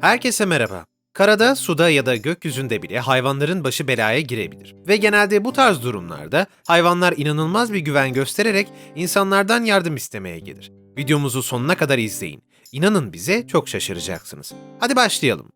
Herkese merhaba. Karada, suda ya da gökyüzünde bile hayvanların başı belaya girebilir. Ve genelde bu tarz durumlarda hayvanlar inanılmaz bir güven göstererek insanlardan yardım istemeye gelir. Videomuzu sonuna kadar izleyin. İnanın bize çok şaşıracaksınız. Hadi başlayalım.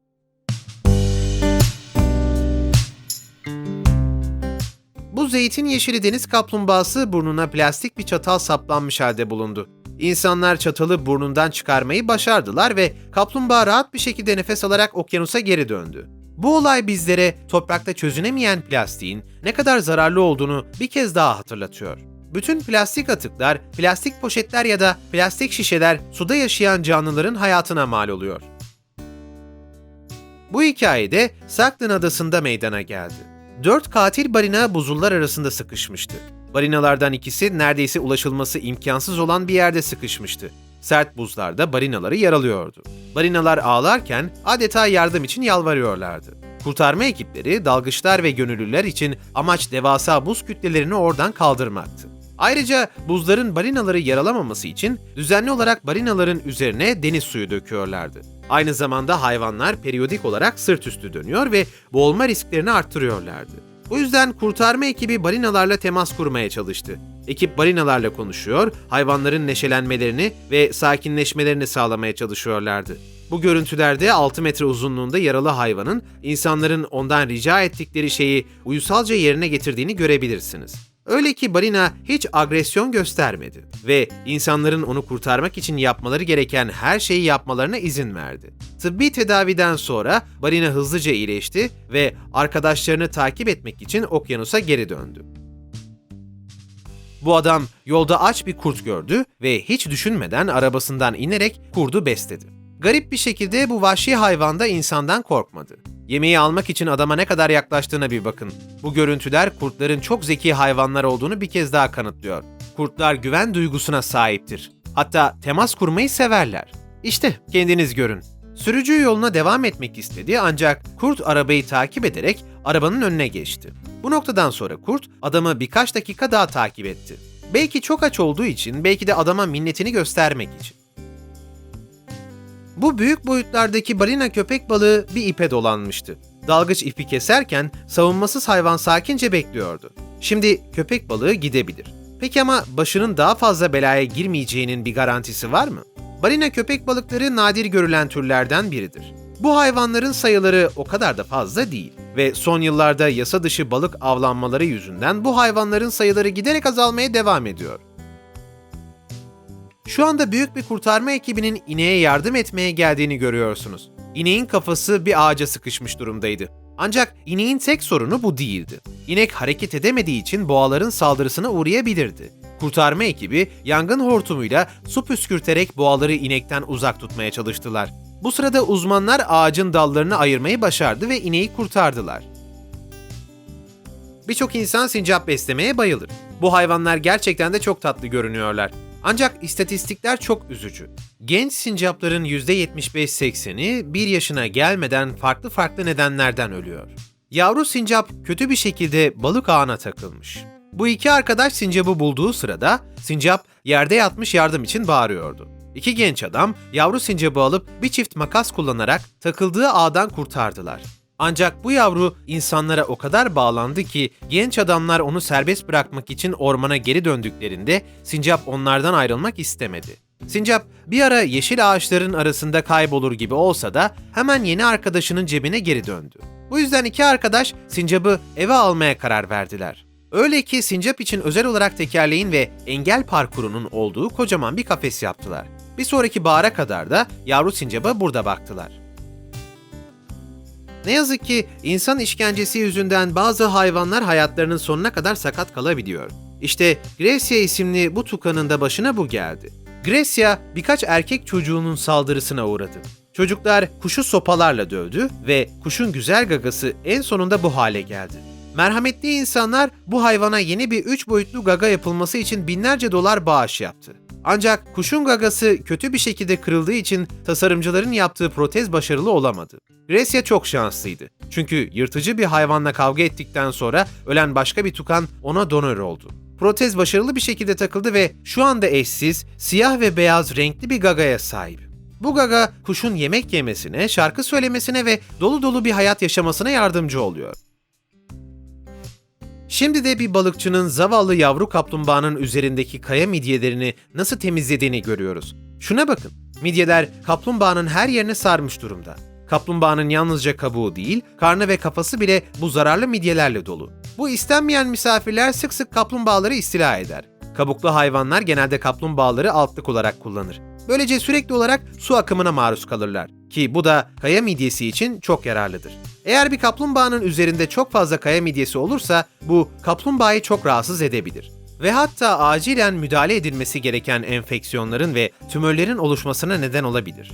Bu zeytin yeşili deniz kaplumbağası burnuna plastik bir çatal saplanmış halde bulundu. İnsanlar çatalı burnundan çıkarmayı başardılar ve kaplumbağa rahat bir şekilde nefes alarak okyanusa geri döndü. Bu olay bizlere toprakta çözünemeyen plastiğin ne kadar zararlı olduğunu bir kez daha hatırlatıyor. Bütün plastik atıklar, plastik poşetler ya da plastik şişeler suda yaşayan canlıların hayatına mal oluyor. Bu hikayede Saklan Adası'nda meydana geldi. Dört katil balina buzullar arasında sıkışmıştı. Balinalardan ikisi neredeyse ulaşılması imkansız olan bir yerde sıkışmıştı. Sert buzlarda balinaları yaralıyordu. Balinalar ağlarken adeta yardım için yalvarıyorlardı. Kurtarma ekipleri, dalgıçlar ve gönüllüler için amaç devasa buz kütlelerini oradan kaldırmaktı. Ayrıca buzların balinaları yaralamaması için düzenli olarak balinaların üzerine deniz suyu döküyorlardı. Aynı zamanda hayvanlar periyodik olarak sırt üstü dönüyor ve boğulma risklerini arttırıyorlardı. Bu yüzden kurtarma ekibi balinalarla temas kurmaya çalıştı. Ekip balinalarla konuşuyor, hayvanların neşelenmelerini ve sakinleşmelerini sağlamaya çalışıyorlardı. Bu görüntülerde 6 metre uzunluğunda yaralı hayvanın insanların ondan rica ettikleri şeyi uyusalca yerine getirdiğini görebilirsiniz. Öyle ki balina hiç agresyon göstermedi ve insanların onu kurtarmak için yapmaları gereken her şeyi yapmalarına izin verdi. Tıbbi tedaviden sonra balina hızlıca iyileşti ve arkadaşlarını takip etmek için okyanusa geri döndü. Bu adam yolda aç bir kurt gördü ve hiç düşünmeden arabasından inerek kurdu besledi. Garip bir şekilde bu vahşi hayvan da insandan korkmadı. Yemeği almak için adama ne kadar yaklaştığına bir bakın. Bu görüntüler kurtların çok zeki hayvanlar olduğunu bir kez daha kanıtlıyor. Kurtlar güven duygusuna sahiptir. Hatta temas kurmayı severler. İşte kendiniz görün. Sürücü yoluna devam etmek istedi ancak kurt arabayı takip ederek arabanın önüne geçti. Bu noktadan sonra kurt adamı birkaç dakika daha takip etti. Belki çok aç olduğu için, belki de adama minnetini göstermek için. Bu büyük boyutlardaki balina köpek balığı bir ipe dolanmıştı. Dalgıç ipi keserken savunmasız hayvan sakince bekliyordu. Şimdi köpek balığı gidebilir. Peki ama başının daha fazla belaya girmeyeceğinin bir garantisi var mı? Balina köpek balıkları nadir görülen türlerden biridir. Bu hayvanların sayıları o kadar da fazla değil ve son yıllarda yasa dışı balık avlanmaları yüzünden bu hayvanların sayıları giderek azalmaya devam ediyor. Şu anda büyük bir kurtarma ekibinin ineğe yardım etmeye geldiğini görüyorsunuz. İneğin kafası bir ağaca sıkışmış durumdaydı. Ancak ineğin tek sorunu bu değildi. İnek hareket edemediği için boğaların saldırısına uğrayabilirdi. Kurtarma ekibi yangın hortumuyla su püskürterek boğaları inekten uzak tutmaya çalıştılar. Bu sırada uzmanlar ağacın dallarını ayırmayı başardı ve ineği kurtardılar. Birçok insan sincap beslemeye bayılır. Bu hayvanlar gerçekten de çok tatlı görünüyorlar. Ancak istatistikler çok üzücü. Genç sincapların %75-80'i 1 yaşına gelmeden farklı farklı nedenlerden ölüyor. Yavru sincap kötü bir şekilde balık ağına takılmış. Bu iki arkadaş sincapı bulduğu sırada sincap yerde yatmış yardım için bağırıyordu. İki genç adam yavru sincapı alıp bir çift makas kullanarak takıldığı ağdan kurtardılar. Ancak bu yavru insanlara o kadar bağlandı ki genç adamlar onu serbest bırakmak için ormana geri döndüklerinde sincap onlardan ayrılmak istemedi. Sincap bir ara yeşil ağaçların arasında kaybolur gibi olsa da hemen yeni arkadaşının cebine geri döndü. Bu yüzden iki arkadaş sincapı eve almaya karar verdiler. Öyle ki sincap için özel olarak tekerleğin ve engel parkurunun olduğu kocaman bir kafes yaptılar. Bir sonraki bahara kadar da yavru sincaba burada baktılar. Ne yazık ki insan işkencesi yüzünden bazı hayvanlar hayatlarının sonuna kadar sakat kalabiliyor. İşte Grecia isimli bu tukanın da başına bu geldi. Grecia birkaç erkek çocuğunun saldırısına uğradı. Çocuklar kuşu sopalarla dövdü ve kuşun güzel gagası en sonunda bu hale geldi. Merhametli insanlar bu hayvana yeni bir 3 boyutlu gaga yapılması için binlerce dolar bağış yaptı. Ancak kuşun gagası kötü bir şekilde kırıldığı için tasarımcıların yaptığı protez başarılı olamadı. Grecia çok şanslıydı. Çünkü yırtıcı bir hayvanla kavga ettikten sonra ölen başka bir tukan ona donör oldu. Protez başarılı bir şekilde takıldı ve şu anda eşsiz, siyah ve beyaz renkli bir gagaya sahip. Bu gaga kuşun yemek yemesine, şarkı söylemesine ve dolu dolu bir hayat yaşamasına yardımcı oluyor. Şimdi de bir balıkçının zavallı yavru kaplumbağanın üzerindeki kaya midyelerini nasıl temizlediğini görüyoruz. Şuna bakın. Midyeler kaplumbağanın her yerini sarmış durumda. Kaplumbağanın yalnızca kabuğu değil, karnı ve kafası bile bu zararlı midyelerle dolu. Bu istenmeyen misafirler sık sık kaplumbağaları istila eder. Kabuklu hayvanlar genelde kaplumbağaları altlık olarak kullanır. Böylece sürekli olarak su akımına maruz kalırlar ki bu da kaya midyesi için çok yararlıdır. Eğer bir kaplumbağanın üzerinde çok fazla kaya midyesi olursa bu kaplumbağayı çok rahatsız edebilir ve hatta acilen müdahale edilmesi gereken enfeksiyonların ve tümörlerin oluşmasına neden olabilir.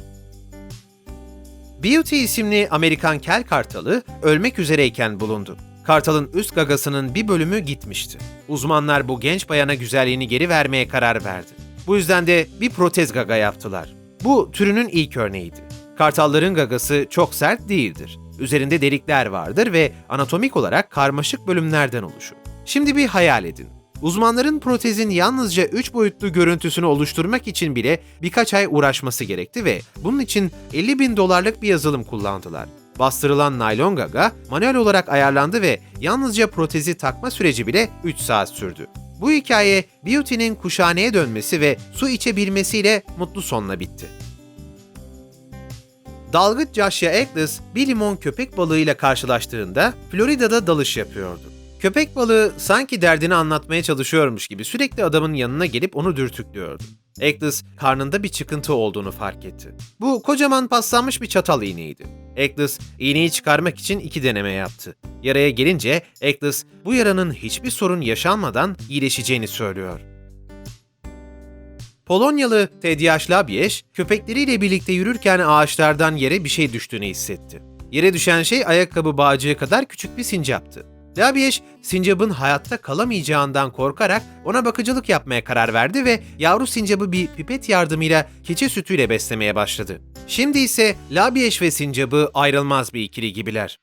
Beauty isimli Amerikan kel kartalı ölmek üzereyken bulundu. Kartalın üst gagasının bir bölümü gitmişti. Uzmanlar bu genç bayana güzelliğini geri vermeye karar verdi. Bu yüzden de bir protez gaga yaptılar. Bu türünün ilk örneğiydi. Kartalların gagası çok sert değildir. Üzerinde delikler vardır ve anatomik olarak karmaşık bölümlerden oluşur. Şimdi bir hayal edin. Uzmanların protezin yalnızca 3 boyutlu görüntüsünü oluşturmak için bile birkaç ay uğraşması gerekti ve bunun için 50 bin dolarlık bir yazılım kullandılar. Bastırılan naylon gaga manuel olarak ayarlandı ve yalnızca protezi takma süreci bile 3 saat sürdü. Bu hikaye Beauty'nin kuşhaneye dönmesi ve su içebilmesiyle mutlu sonla bitti. Dalgıç Joshua Eccles bir limon köpek balığıyla karşılaştığında Florida'da dalış yapıyordu. Köpek balığı sanki derdini anlatmaya çalışıyormuş gibi sürekli adamın yanına gelip onu dürtüklüyordu. Eccles karnında bir çıkıntı olduğunu fark etti. Bu kocaman paslanmış bir çatal iğneydi. Eccles iğneyi çıkarmak için iki deneme yaptı. Yaraya gelince Eccles bu yaranın hiçbir sorun yaşanmadan iyileşeceğini söylüyor. Polonyalı Tedyaş Labieş, köpekleriyle birlikte yürürken ağaçlardan yere bir şey düştüğünü hissetti. Yere düşen şey ayakkabı bağcığı kadar küçük bir sincaptı. Labieş, sincapın hayatta kalamayacağından korkarak ona bakıcılık yapmaya karar verdi ve yavru sincapı bir pipet yardımıyla keçi sütüyle beslemeye başladı. Şimdi ise Labieş ve sincapı ayrılmaz bir ikili gibiler.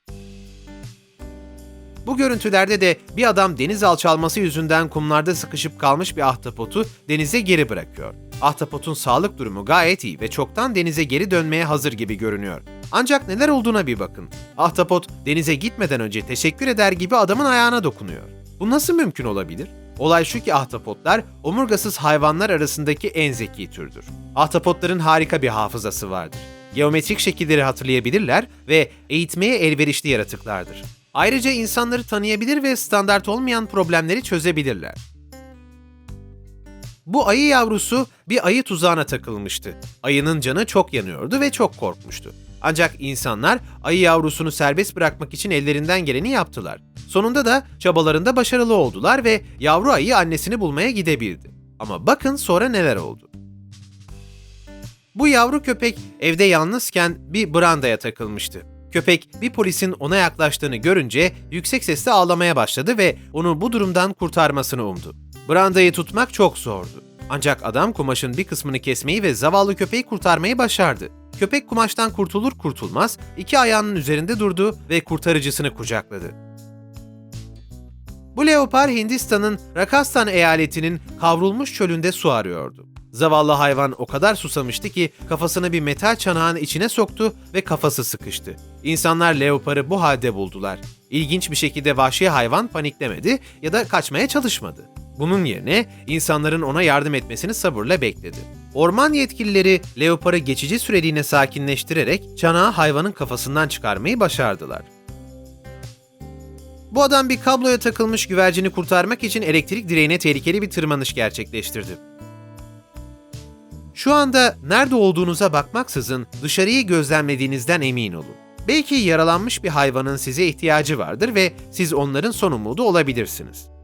Bu görüntülerde de bir adam deniz alçalması yüzünden kumlarda sıkışıp kalmış bir ahtapotu denize geri bırakıyor. Ahtapotun sağlık durumu gayet iyi ve çoktan denize geri dönmeye hazır gibi görünüyor. Ancak neler olduğuna bir bakın. Ahtapot denize gitmeden önce teşekkür eder gibi adamın ayağına dokunuyor. Bu nasıl mümkün olabilir? Olay şu ki ahtapotlar omurgasız hayvanlar arasındaki en zeki türdür. Ahtapotların harika bir hafızası vardır. Geometrik şekilleri hatırlayabilirler ve eğitmeye elverişli yaratıklardır. Ayrıca insanları tanıyabilir ve standart olmayan problemleri çözebilirler. Bu ayı yavrusu bir ayı tuzağına takılmıştı. Ayının canı çok yanıyordu ve çok korkmuştu. Ancak insanlar ayı yavrusunu serbest bırakmak için ellerinden geleni yaptılar. Sonunda da çabalarında başarılı oldular ve yavru ayı annesini bulmaya gidebildi. Ama bakın sonra neler oldu. Bu yavru köpek evde yalnızken bir brandaya takılmıştı. Köpek bir polisin ona yaklaştığını görünce yüksek sesle ağlamaya başladı ve onu bu durumdan kurtarmasını umdu. Brandayı tutmak çok zordu. Ancak adam kumaşın bir kısmını kesmeyi ve zavallı köpeği kurtarmayı başardı. Köpek kumaştan kurtulur kurtulmaz iki ayağının üzerinde durdu ve kurtarıcısını kucakladı. Bu leopar Hindistan'ın Rakastan eyaletinin kavrulmuş çölünde su arıyordu. Zavallı hayvan o kadar susamıştı ki kafasını bir metal çanağın içine soktu ve kafası sıkıştı. İnsanlar leoparı bu halde buldular. İlginç bir şekilde vahşi hayvan paniklemedi ya da kaçmaya çalışmadı. Bunun yerine insanların ona yardım etmesini sabırla bekledi. Orman yetkilileri leoparı geçici süreliğine sakinleştirerek çanağı hayvanın kafasından çıkarmayı başardılar. Bu adam bir kabloya takılmış güvercini kurtarmak için elektrik direğine tehlikeli bir tırmanış gerçekleştirdi. Şu anda nerede olduğunuza bakmaksızın dışarıyı gözlemlediğinizden emin olun. Belki yaralanmış bir hayvanın size ihtiyacı vardır ve siz onların son umudu olabilirsiniz.